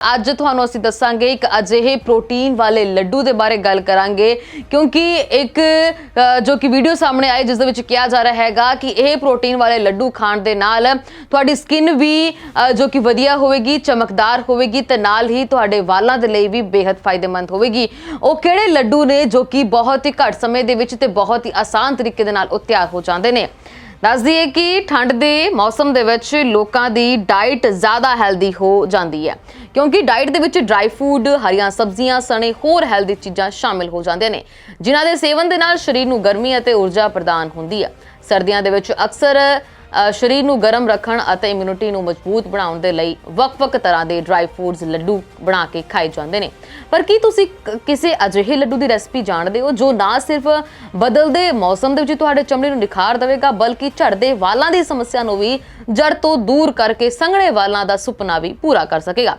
ਅੱਜ ਤੁਹਾਨੂੰ ਅਸੀਂ ਦੱਸਾਂਗੇ ਇੱਕ ਅਜਿਹੇ ਪ੍ਰੋਟੀਨ ਵਾਲੇ ਲੱਡੂ ਦੇ ਬਾਰੇ ਗੱਲ ਕਰਾਂਗੇ, ਕਿਉਂਕਿ ਇੱਕ ਜੋ ਕਿ ਵੀਡੀਓ ਸਾਹਮਣੇ ਆਈ, ਜਿਸ ਦੇ ਵਿੱਚ ਕਿਹਾ ਜਾ ਰਿਹਾ ਹੈਗਾ ਕਿ ਇਹ ਪ੍ਰੋਟੀਨ ਵਾਲੇ ਲੱਡੂ ਖਾਣ ਦੇ ਨਾਲ ਤੁਹਾਡੀ ਸਕਿਨ ਵੀ ਜੋ ਕਿ ਵਧੀਆ ਹੋਵੇਗੀ, ਚਮਕਦਾਰ ਹੋਵੇਗੀ ਤੇ ਨਾਲ ਹੀ ਤੁਹਾਡੇ ਵਾਲਾਂ ਦੇ ਲਈ ਵੀ ਬੇहद ਫਾਇਦੇਮੰਦ ਹੋਵੇਗੀ। ਉਹ ਕਿਹੜੇ ਲੱਡੂ ਨੇ ਜੋ ਕਿ ਬਹੁਤ ਹੀ ਘੱਟ ਸਮੇਂ ਦੇ ਵਿੱਚ ਤੇ ਬਹੁਤ ਹੀ ਆਸਾਨ ਤਰੀਕੇ ਦੇ ਨਾਲ ਉਹ ਤਿਆਰ ਹੋ ਜਾਂਦੇ ਨੇ? ਦੱਸ ਦਈਏ ਕਿ ਠੰਡ ਦੇ ਮੌਸਮ ਦੇ ਵਿੱਚ ਲੋਕਾਂ ਦੀ ਡਾਈਟ ਜ਼ਿਆਦਾ ਹੈਲਦੀ ਹੋ ਜਾਂਦੀ ਹੈ। ਕਿਉਂਕਿ ਡਾਈਟ ਦੇ ਵਿੱਚ ਡਰਾਈ ਫੂਡ ਹਰੀਆਂ ਸਬਜ਼ੀਆਂ, ਸਣੇ ਹੋਰ ਹੈਲਦੀ ਚੀਜ਼ਾਂ ਸ਼ਾਮਿਲ ਹੋ ਜਾਂਦੀਆਂ ਨੇ, ਜਿਨ੍ਹਾਂ ਦੇ ਸੇਵਨ ਦੇ ਨਾਲ ਸਰੀਰ ਨੂੰ ਗਰਮੀ ਅਤੇ ਊਰਜਾ ਪ੍ਰਦਾਨ ਹੁੰਦੀ ਹੈ ਸਰਦੀਆਂ ਦੇ ਵਿੱਚ ਅਕਸਰ ਸਰੀਰ ਨੂੰ ਗਰਮ ਰੱਖਣ ਅਤੇ ਇਮਿਊਨਿਟੀ ਨੂੰ ਮਜ਼ਬੂਤ ਬਣਾਉਣ ਦੇ ਲਈ ਵੱਖ-ਵੱਖ ਤਰ੍ਹਾਂ ਦੇ ਡਰਾਈ ਫੂਡਸ ਲੱਡੂ ਬਣਾ ਕੇ ਖਾਏ ਜਾਂਦੇ ਨੇ। ਪਰ ਕੀ ਤੁਸੀਂ ਕਿਸੇ ਅਜਿਹੇ ਲੱਡੂ ਦੀ ਰੈਸਪੀ ਜਾਣਦੇ ਹੋ ਜੋ ਨਾ ਸਿਰਫ ਬਦਲਦੇ ਮੌਸਮ ਦੇ ਵਿੱਚ ਤੁਹਾਡੇ ਚਮੜੀ ਨੂੰ ਨਿਖਾਰ ਦੇਵੇਗਾ, ਬਲਕਿ ਝੜਦੇ ਵਾਲਾਂ ਦੀ ਸਮੱਸਿਆ ਨੂੰ ਵੀ ਜੜ ਤੋਂ ਦੂਰ ਕਰਕੇ ਸੰਘਣੇ ਵਾਲਾਂ ਦਾ ਸੁਪਨਾ ਵੀ ਪੂਰਾ ਕਰ ਸਕੇਗਾ?